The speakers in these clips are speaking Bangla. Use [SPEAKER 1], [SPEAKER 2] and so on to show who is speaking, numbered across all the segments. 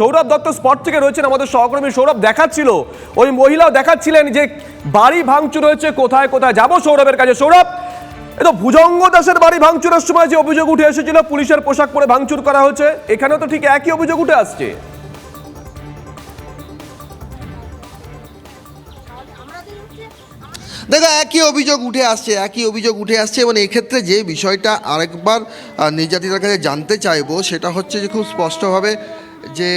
[SPEAKER 1] সৌরভ দত্ত স্পট থেকে রয়েছেন আমাদের সহকর্মী সৌরভ, দেখাচ্ছিল। ওই মহিলাও দেখাচ্ছিলেন যে বাড়ি ভাঙচুর হয়েছে, কোথায় কোথায় যাব সৌরভের কাছে। সৌরভ, এ তো ভুজঙ্গ দাসের বাড়ি ভাঙচুরের সময় যে অভিযোগ উঠে এসেছিল, পুলিশের পোশাক পরে ভাঙচুর করা হয়েছে, এখানেও তো ঠিক একই অভিযোগ উঠে আসছে।
[SPEAKER 2] দেখো, একই অভিযোগ উঠে আসছে, একই অভিযোগ উঠে আসছে এবং এক্ষেত্রে যে বিষয়টা আরেকবার নির্যাতিতার কাছে জানতে চাইব, সেটা হচ্ছে যে খুব স্পষ্টভাবে যে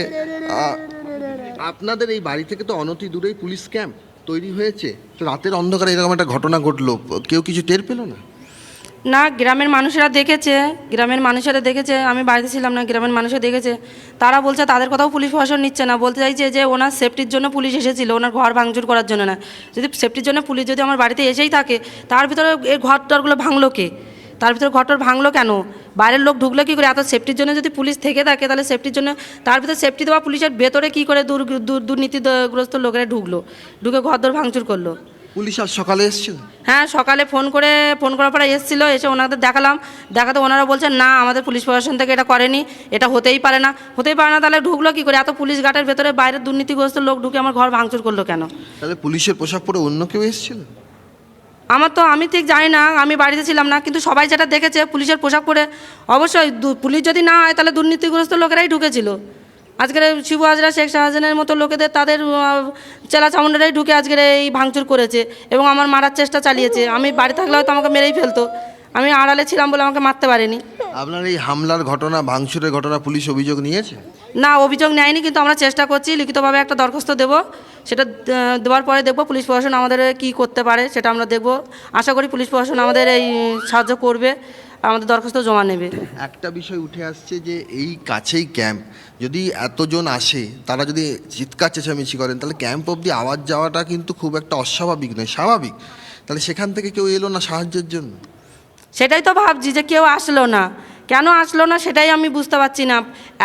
[SPEAKER 2] আপনাদের এই বাড়ি থেকে তো অনতি দূরেই পুলিশ ক্যাম্প তৈরি হয়েছে। তো রাতের অন্ধকারে এরকম একটা ঘটনা ঘটলো কেউ কিছু টের পেল না?
[SPEAKER 3] না গ্রামের মানুষেরা দেখেছে গ্রামের মানুষেরা দেখেছে আমি বাড়িতে ছিলাম না গ্রামের মানুষরা দেখেছে। তারা বলছে তাদের কথাও পুলিশ প্রশাসন নিচ্ছে না বলতে চাইছে যে ওনার সেফটির জন্য পুলিশ এসেছিল ওনার ঘর ভাঙচুর করার জন্য না। যদি সেফটির জন্য পুলিশ যদি আমার বাড়িতে এসেই থাকে তার ভিতরে এই ঘর টরগুলো ভাঙলো কে? তার ভিতরে ঘরটর ভাঙলো কেন? বাইরের লোক ঢুকলো কী করে? এত সেফটির জন্য যদি পুলিশ থেকে থাকে তাহলে সেফটির জন্য তার ভিতরে সেফটি দেওয়া পুলিশের ভেতরে কী করে দুর দুর- দুর্নীতিগ্রস্ত লোকেরা ঢুকলো? ঢুকে ঘর দর ভাঙচুর করল।
[SPEAKER 2] পুলিশ আজ সকালে এসেছিল?
[SPEAKER 3] হ্যাঁ সকালে ফোন করে ফোন করার পরে এসেছিল এসে ওনাদের দেখালাম। দেখাতে ওনারা বলছেন না আমাদের পুলিশ প্রশাসন থেকে এটা করেনি এটা হতেই পারে না। হতেই পারে না তাহলে ঢুকলো কী করে? এত পুলিশ ঘাটের ভেতরে বাইরের দুর্নীতিগ্রস্ত লোক ঢুকে আমার ঘর ভাঙচুর করল কেন?
[SPEAKER 2] তাহলে পুলিশের পোশাক পরে অন্য কেউ এসেছিল?
[SPEAKER 3] আমার তো, আমি ঠিক জানি না, আমি বাড়িতে ছিলাম না, কিন্তু সবাই যেটা দেখেছে, পুলিশের পোশাক পরে, অবশ্যই পুলিশ যদি না হয়, তাহলে দুর্নীতিগ্রস্ত লোকেরাই ঢুকেছিল। আজকের শিবু হাজরা, শেখ শাহজাহানের মতো লোকেদের, তাদের চেলা চামুন্ডারাই ঢুকে আজকের এই ভাঙচুর করেছে এবং আমার মারার চেষ্টা চালিয়েছে। আমি বাড়ি থাকলে হয়তো আমাকে মেরেই ফেলতো। আমি আড়ালে ছিলাম বলে আমাকে মারতে পারেনি।
[SPEAKER 2] আপনার এই হামলার ঘটনা ভাঙচুরের ঘটনা পুলিশ অভিযোগ নিয়েছে?
[SPEAKER 3] না অভিযোগ নেয়নি কিন্তু আমরা চেষ্টা করছি লিখিতভাবে একটা দরখাস্ত দেব। সেটা দেওয়ার পরে দেখব পুলিশ প্রশাসন আমাদের কি করতে পারে সেটা আমরা দেখব। আশা করি পুলিশ প্রশাসন আমাদের এই সাহায্য করবে আমাদের দরখাস্ত জমা নেবে।
[SPEAKER 2] একটা বিষয় উঠে আসছে যে এই কাছেই ক্যাম্প যদি এতজন আসে তারা যদি চিৎকার চেঁচামেচি করেন তাহলে ক্যাম্প অবধি আওয়াজ যাওয়াটা কিন্তু খুব একটা অস্বাভাবিক নয় স্বাভাবিক। তাহলে সেখান থেকে কেউ এলো না সাহায্যের জন্য?
[SPEAKER 3] সেটাই তো ভাবছি যে কেউ আসলো না। কেন আসলো না সেটাই আমি বুঝতে পারছি না।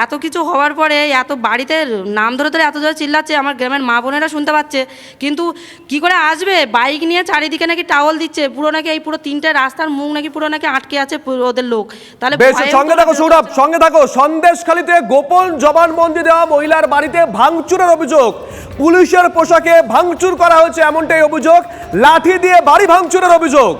[SPEAKER 3] এত কিছু হওয়ার পরে এত বাড়িতে নাম ধরে ধরে এত জোরে চিল্লাচ্ছে আমার গ্রামের মা বোনেরা শুনতে পাচ্ছে। কিন্তু কি করে আসবে? বাইক নিয়ে চারিদিকে নাকি টাওয়াল দিচ্ছে। পুরো নাকি এই পুরো তিনটে রাস্তার মুখ নাকি পুরো নাকি আটকে আছে ওদের লোক। তাহলে
[SPEAKER 1] সঙ্গে থাকো সৌরভ সঙ্গে থাকো। সন্দেশখালীতে গোপন জবানবন্দি দেওয়া মহিলার বাড়িতে ভাঙচুরের অভিযোগ। পুলিশের পোশাকে ভাঙচুর করা হয়েছে এমনটাই অভিযোগ। লাঠি দিয়ে বাড়ি ভাঙচুরের অভিযোগ।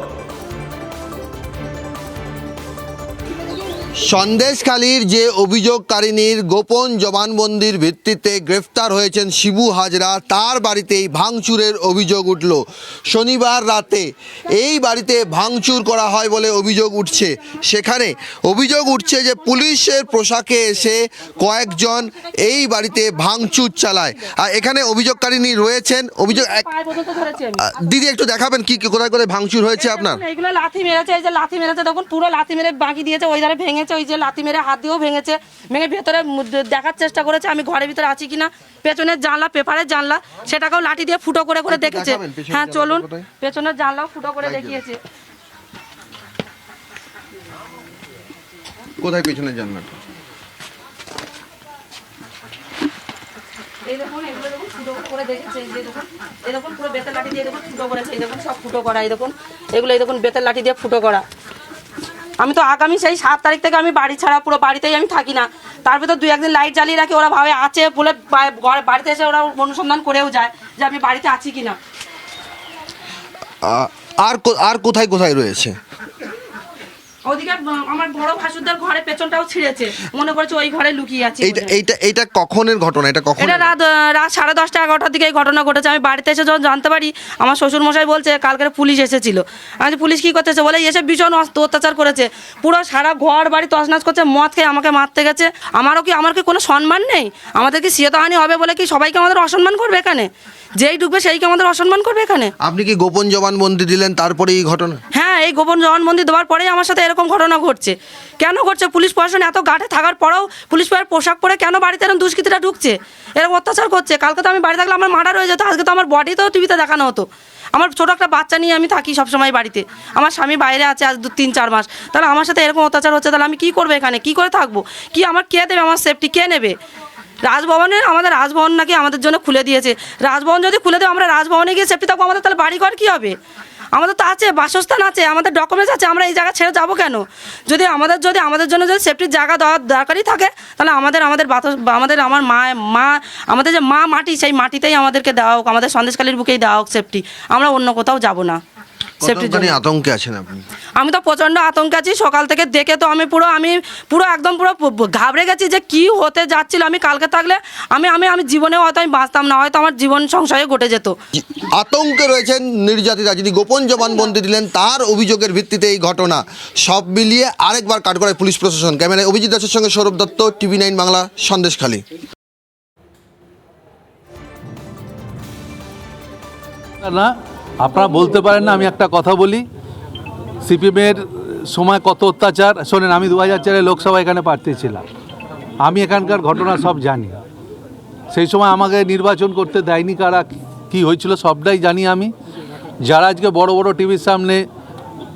[SPEAKER 2] সন্দেশখালীর যে অভিযোগকারিনীর গোপন জবানবন্দির ভিত্তিতে গ্রেফতার হয়েছেন শিবু হাজরা তার বাড়িতেই ভাঙচুরের অভিযোগ উঠল। শনিবার রাতে এই বাড়িতে ভাঙচুর করা হয় বলে অভিযোগ উঠছে। সেখানে অভিযোগ উঠছে যে পুলিশের পোশাকে এসে কয়েকজন এই বাড়িতে ভাঙচুর চালায়। আর এখানে অভিযোগকারিনী রয়েছেন। অভিযোগ দিদি একটু দেখাবেন কি কোথায় কোথায় ভাঙচুর হয়েছে আপনার?
[SPEAKER 3] লাথি মেরেছে এই যে লাথি মেরেছে দেখুন পুরো লাথি মেরে বাকি দিয়েছে ওই ধারে ভেঙেছে ওই যে লাথি মেরে হাত দিয়েও ভেঙেছে। ভেঙে ভেতরে দেখার চেষ্টা করেছে আমি ঘরের ভিতরে আছি কিনা পেছনের জানলা পেপারের জানলা সেটাকেও লাঠি দিয়ে ফুটো করে করে দেখেছে। হ্যাঁ চলুন পেছনের জানলাও ফুটো করে দেখিয়েছে।
[SPEAKER 2] কোথায় পেছনে জানলাটা
[SPEAKER 3] এই দেখুন এগুলো দেখুন ফুটো করে দেখেছে এই দেখুন দেখুন পুরো বেতের লাঠি দিয়ে দেখুন ফুটো করেছে এই দেখুন সব ফুটো করা এই দেখুন এগুলো এই দেখুন বেতের লাঠি দিয়ে ফুটো করা। আমি তো আগামী সেই সাত তারিখ থেকে আমি বাড়ি ছাড়া, পুরো বাড়িতেই আমি থাকি না। তারপরে তো দু একদিন লাইট জ্বালিয়ে রাখি, ওরা ভাবে আছে বলে বাড়িতে এসে ওরা অনুসন্ধান করেও যায় যে আমি বাড়িতে আছি কিনা।
[SPEAKER 2] আর আর কোথায় কোথায় রয়েছে?
[SPEAKER 3] ওদিকে আমার বড় ভাসুরদার ঘরে পেছনটাও ছিঁড়েছে। মনে করছে ওই ঘরে লুকিয়ে আছে
[SPEAKER 2] এইটা এইটা এইটা কখনের ঘটনা? এটা কখন
[SPEAKER 3] এটা রাত রাত সাড়ে দশটা এগারোটার দিকে এই ঘটনা ঘটেছে। আমি বাড়িতে এসে যখন জানতে পারি আমার শ্বশুর মশাই বলছে কালকের পুলিশ এসেছিল। আমি পুলিশ কি করতেছে? বলে এসে ভীষণ অত্যাচার করেছে। পুরো সারা ঘর বাড়ি তছনাছ করছে মদ খেয়ে আমাকে মারতে গেছে। আমারও কি আমার কি কোনো সম্মান নেই? আমাদের কি সিয়তাহানি হবে বলে কি সবাইকে আমাদের অসম্মান করবে এখানে? যেই ঢুকবে সেইকে আমাদের অসম্মান করবে এখানে?
[SPEAKER 2] আপনি কি গোপন জবানবন্দি দিলেন তারপরে এই ঘটনা?
[SPEAKER 3] হ্যাঁ এই গোপন জবানবন্দি দেওয়ার পরেই আমার সাথে এরকম ঘটনা ঘটছে। কেন ঘটছে? পুলিশ প্রশাসন এত গাঠে থাকার পরেও পুলিশ প্রশাসন পোশাক পরে কেন বাড়িতে এরকম দুষ্কৃতীরা ঢুকছে? এরকম অত্যাচার করছে? কালকে তো আমি বাড়ি থাকলে আমার মার্ডার হয়ে যেত, আজকে তো আমার বডিতেও টিভিতে দেখানো হতো। আমার ছোট একটা বাচ্চা নিয়ে আমি থাকি সবসময় বাড়িতে। আমার স্বামী বাইরে আছে আজ দু, তিন, চার মাস। তাহলে আমার সাথে এরকম অত্যাচার হচ্ছে, তাহলে আমি কী করব এখানে? কী করে থাকব? কি আমার, কে দেবে আমার সেফটি কে নেবে? রাজভবনে আমাদের রাজভবন নাকি আমাদের জন্য খুলে দিয়েছে। রাজভবন যদি খুলে দেয়, আমরা রাজভবনে গিয়ে সেফটি থাকব, আমাদের তাহলে বাড়িঘর কী হবে? আমাদের তো আছে, বাসস্থান আছে, আমাদের ডকুমেন্টস আছে, আমরা এই জায়গা ছেড়ে যাব কেন? যদি আমাদের যদি আমাদের জন্য যদি সেফটির জায়গা দেওয়ার দরকারই থাকে, তাহলে আমাদের আমাদের আমাদের আমার মা মা, আমাদের যে মা মাটি, সেই মাটিতেই আমাদেরকে দেওয়া হোক, আমাদের সন্দেশকালীর বুকেই দেওয়া হোক সেফটি আমরা অন্য কোথাও যাব না।
[SPEAKER 2] কতখানি আতঙ্কে আছেন আপনি?
[SPEAKER 3] আমি তো প্রচণ্ড আতঙ্কে আছি সকাল থেকে দেখে তো আমি পুরো আমি পুরো একদম পুরো ঘাবড়ে গেছি যে কি হতে যাচ্ছিল। আমি কালকে থাকলে আমি আমি আমি জীবনে হয়তো আমি বাঁচতাম না হয়তো আমার জীবন সংসারে ঘটে যেত।
[SPEAKER 2] আতঙ্কে রয়েছেন নির্যাতিতা। যিনি গোপন জবানবন্দি দিলেন তার অভিযোগের ভিত্তিতে এই ঘটনা। সব মিলিয়ে আরেকবার কাঠগড়ায় পুলিশ প্রশাসন। ক্যামেরায় অভিজিৎ দাসের সঙ্গে সৌরভ দত্ত টিভি নাইন বাংলা সন্দেশখালী।
[SPEAKER 4] না আপনারা বলতে পারেন না, আমি একটা কথা বলি। সিপিএমের সময় কত অত্যাচার, শোনেন, আমি দু হাজার চারে লোকসভা এখানে প্রার্থী ছিলাম। আমি এখানকার ঘটনা সব জানি। সেই সময় আমাকে নির্বাচন করতে দেয়নি কারা, কি হয়েছিল সবটাই জানি আমি। যারা আজকে বড় বড় টিভির সামনে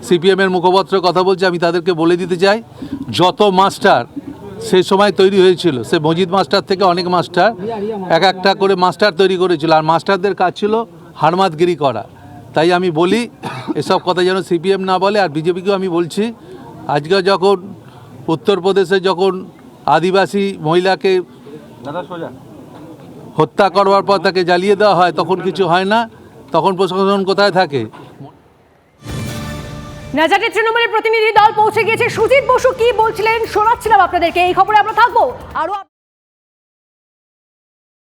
[SPEAKER 4] সিপিএমের মুখপত্রের কথা বলছে, আমি তাদেরকে বলে দিতে চাই, যত মাস্টার সেই সময় তৈরি হয়েছিল, সে মজিদ মাস্টার থেকে অনেক মাস্টার, এক একটা করে মাস্টার তৈরি করেছিল। আর মাস্টারদের কাজ ছিল হারমাতগিরি করা। তাই আমি বলি এসব কথা যেন সিপিএম না বলে আর বিজেপিকেও আমি বলছি আজকে যখন উত্তরপ্রদেশে যখন আদিবাসী মহিলাকে হত্যা করবার পর তাকে জ্বালিয়ে দেওয়া হয় তখন কিছু হয় না তখন প্রশাসন কোথায় থাকে?
[SPEAKER 5] নাজাটের তৃণমূলের প্রতিনিধি দল পৌঁছে গিয়েছে। সুজিত বসু কি বলছিলেন শোনাচ্ছিলাম আপনাদেরকে এই খবরে আমরা থাকব। আরও